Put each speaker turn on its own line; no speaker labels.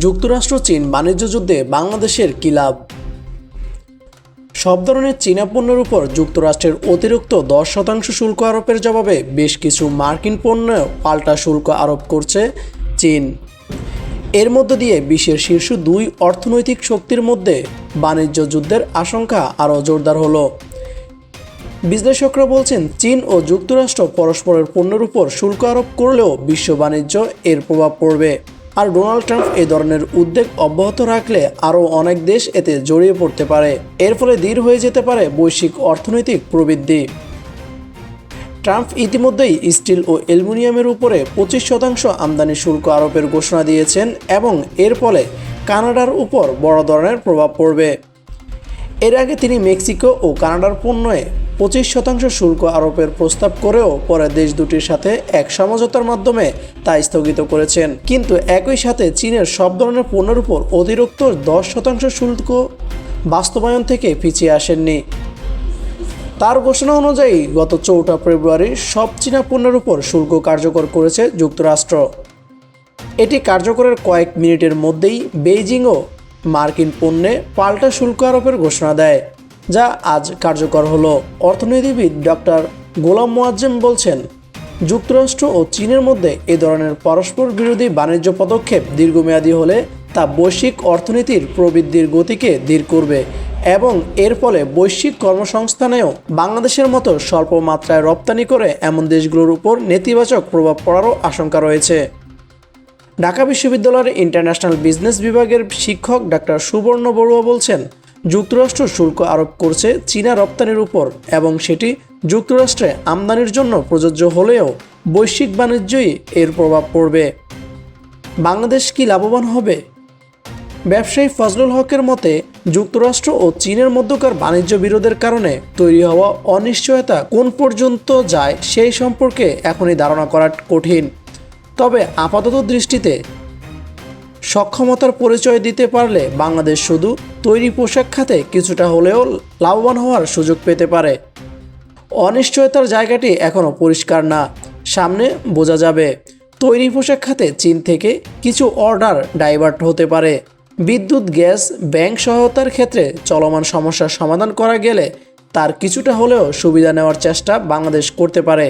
যুক্তরাষ্ট্র, চীন বাণিজ্য যুদ্ধে বাংলাদেশের কী লাভ? সব ধরনের চীনা পণ্যের উপর যুক্তরাষ্ট্রের অতিরিক্ত দশ শতাংশ শুল্ক আরোপের জবাবে বেশ কিছু মার্কিন পণ্য পাল্টা শুল্ক আরোপ করছে চীন। এর মধ্য দিয়ে বিশ্বের শীর্ষ দুই অর্থনৈতিক শক্তির মধ্যে বাণিজ্য যুদ্ধের আশঙ্কা আরও জোরদার হলো। বিশ্লেষকরা বলছেন, চীন ও যুক্তরাষ্ট্র পরস্পরের পণ্যের উপর শুল্ক আরোপ করলেও বিশ্ব বাণিজ্য এর প্রভাব পড়বে। আর ডোনাল্ড ট্রাম্প এই ধরনের উদ্যোগ অব্যাহত রাখলে আরও অনেক দেশ এতে জড়িয়ে পড়তে পারে। এর ফলে দৃঢ় হয়ে যেতে পারে বৈশ্বিক অর্থনৈতিক প্রবৃদ্ধি। ট্রাম্প ইতিমধ্যেই স্টিল ও অ্যালুমিনিয়ামের উপরে পঁচিশ শতাংশ আমদানি শুল্ক আরোপের ঘোষণা দিয়েছেন এবং এর ফলে কানাডার উপর বড় ধরনের প্রভাব পড়বে। এর আগে তিনি মেক্সিকো ও কানাডার পণ্যে পঁচিশ শতাংশ শুল্ক আরোপের প্রস্তাব করেও পরে দেশ দুটির সাথে এক সমঝোতার মাধ্যমে তা স্থগিত করেছেন। কিন্তু একই সাথে চীনের সব ধরনের পণ্যের উপর অতিরিক্ত দশ শতাংশ শুল্ক বাস্তবায়ন থেকে পিছিয়ে আসেননি। তার ঘোষণা অনুযায়ী গত চৌঠা ফেব্রুয়ারি সব চীনা পণ্যের উপর শুল্ক কার্যকর করেছে যুক্তরাষ্ট্র। এটি কার্যকরের কয়েক মিনিটের মধ্যেই বেইজিংও মার্কিন পণ্যে পাল্টা শুল্ক আরোপের ঘোষণা দেয়। যা আজ কার্যকর হলো। অর্থনীতিবিদ ডক্টর গোলাম মোয়াজ্জেম বলছেন, যুক্তরাষ্ট্র ও চীনের মধ্যে এ ধরনের পরস্পর বিরোধী বাণিজ্য পদক্ষেপ দীর্ঘমেয়াদী হলে তা বৈশ্বিক অর্থনীতির প্রবৃদ্ধির গতিকে ধীর করবে এবং এর ফলে বৈশ্বিক কর্মসংস্থানেও বাংলাদেশের মতো স্বল্প মাত্রায় রপ্তানি করে এমন দেশগুলোর উপর নেতিবাচক প্রভাব পড়ারও আশঙ্কা রয়েছে। ঢাকা বিশ্ববিদ্যালয়ের ইন্টারন্যাশনাল বিজনেস বিভাগের শিক্ষক ডাক্তার সুবর্ণ বড়ুয়া বলছেন যুক্তরাষ্ট্র শুল্ক আরোপ করছে চীনা রপ্তানির উপর এবং সেটি যুক্তরাষ্ট্রে আমদানির জন্য প্রযোজ্য হলেও বৈশ্বিক বাণিজ্যই এর প্রভাব পড়বে। বাংলাদেশ কি লাভবান হবে? ব্যবসায়ী ফজলুল হকের মতে, যুক্তরাষ্ট্র ও চীনের মধ্যকার বাণিজ্য বিরোধের কারণে তৈরি হওয়া অনিশ্চয়তা কোন পর্যন্ত যায় সেই সম্পর্কে এখনই ধারণা করা কঠিন। তবে আপাতত দৃষ্টিতে সক্ষমতার পরিচয় দিতে পারলে বাংলাদেশ শুধু তৈরি পোশাক খাতে কিছুটা হলেও লাভবান হওয়ার সুযোগ পেতে পারে। অনিশ্চয়তার জায়গাটি এখনও পরিষ্কার না। সামনে বোঝা যাবে, তৈরি পোশাক খাতে চীন থেকে কিছু অর্ডার ডাইভার্ট হতে পারে। বিদ্যুৎ, গ্যাস, ব্যাংক সহায়তার ক্ষেত্রে চলমান সমস্যার সমাধান করা গেলে তার কিছুটা হলেও সুবিধা নেওয়ার চেষ্টা বাংলাদেশ করতে পারে।